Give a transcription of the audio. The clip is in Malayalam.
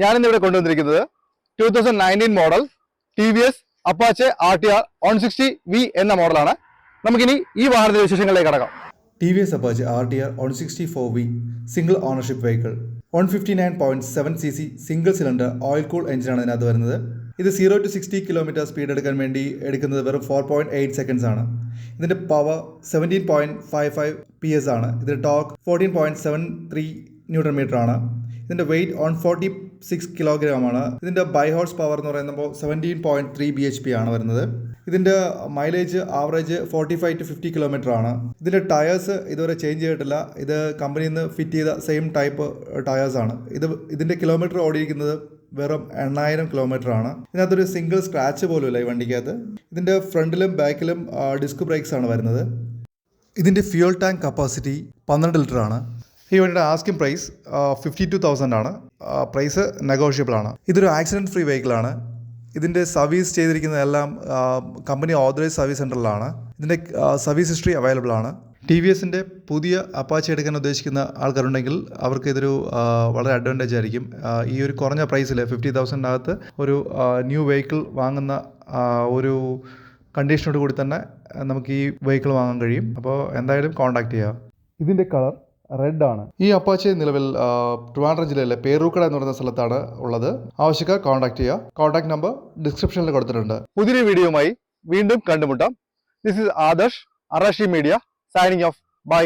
ഞാനിന്നിവിടെ കൊണ്ടുവന്നിരിക്കുന്നത് two thousand nineteen model T V S Apache R T R one sixty V എന്ന മോഡലാണ്. നമുക്കിനി ഈ വാഹനത്തിന്റെ വിശേഷങ്ങളിലേക്ക് കടക്കാം. T V S Apache R T R one sixty four V single ownership vehicle one fifty nine point seven C C single cylinder oil cool എഞ്ചിനാണ് ഇതിനകത്ത് വരുന്നത്. ഇത് zero to sixty kilometer speed എടുക്കാൻ വേണ്ടി എടുക്കുന്നത് വെറും ഫോർ പോയിന്റ് എയ്റ്റ് സെക്കൻഡ്സ് ആണ്. ഇതിന്റെ power seventeen point five five P S ആണ്. ഇതിന്റെ torque fourteen point seven three newton meter ആണ്. ഇതിന്റെ weight on forty six kilogram ആണ്. ഇതിന്റെ ബൈ ഹോഴ്സ് പവർ എന്ന് പറയുമ്പോൾ seventeen point three B H P ആണ് വരുന്നത്. ഇതിന്റെ mileage average forty five to fifty kilometer ആണ്. ഇതിന്റെ ടയേഴ്സ് ഇതുവരെ ചേഞ്ച് ചെയ്തിട്ടില്ല. ഇത് കമ്പനിയിൽ നിന്ന് ഫിറ്റ് ചെയ്ത സെയിം ടൈപ്പ് ടയേഴ്സ് ആണ്. ഇത് ഇതിന്റെ കിലോമീറ്റർ ഓടിയിരിക്കുന്നത് വെറും എണ്ണായിരം കിലോമീറ്റർ ആണ്. ഇതിനകത്തൊരു സിംഗിൾ സ്ക്രാച്ച് പോലും ഇല്ല ഈ വണ്ടിക്കകത്ത്. ഇതിന്റെ ഫ്രണ്ടിലും ബാക്കിലും ഡിസ്ക് ബ്രേക്സ് ആണ് വരുന്നത്. ഇതിന്റെ ഫ്യൂൽ ടാങ്ക് കപ്പാസിറ്റി പന്ത്രണ്ട് ലിറ്റർ ആണ് ഈ വണ്ടിയുടെ asking price fifty two thousand ആണ്. പ്രൈസ് നെഗോഷ്യബിൾ ആണ്. ഇതൊരു ആക്സിഡന്റ് ഫ്രീ വെഹിക്കിളാണ് ഇതിന്റെ സർവീസ് ചെയ്തിരിക്കുന്നതെല്ലാം കമ്പനി ഓതറൈസ് സർവീസ് സെന്ററിലാണ് ഇതിന്റെ സർവീസ് ഹിസ്റ്ററി അവൈലബിൾ ആണ്. ടി വി എസിന്റെ പുതിയ അപ്പാച്ചി എടുക്കാൻ ഉദ്ദേശിക്കുന്ന ആൾക്കാരുണ്ടെങ്കിൽ അവർക്ക് ഇതൊരു വളരെ അഡ്വാന്റേജ് ആയിരിക്കും. ഈ ഒരു കുറഞ്ഞ പ്രൈസിൽ ഫിഫ്റ്റി തൗസൻഡിനകത്ത് ഒരു ന്യൂ വെഹിക്കിൾ വാങ്ങുന്ന ഒരു കണ്ടീഷനോട് കൂടി തന്നെ നമുക്ക് ഈ വെഹിക്കിൾ വാങ്ങാൻ കഴിയും. അപ്പോൾ എന്തായാലും കോൺടാക്ട് ചെയ്യുക ഇതിന്റെ കളർ റെഡ് ആണ് ഈ അപ്പാച്ചെ നിലവിൽ ട്രിവാൻഡ്രം ജില്ലയിലെ പേരൂക്കട എന്ന് പറയുന്ന സ്ഥലത്താണ് ഉള്ളത്. ആവശ്യക്കാർ കോൺടാക്ട് ചെയ്യുക. കോൺടാക്ട് നമ്പർ ഡിസ്ക്രിപ്ഷനിൽ കൊടുത്തിട്ടുണ്ട്. പുതിയ വീഡിയോയുമായി വീണ്ടും കണ്ടുമുട്ടാം. This is Adarsh അറാഷി media signing off by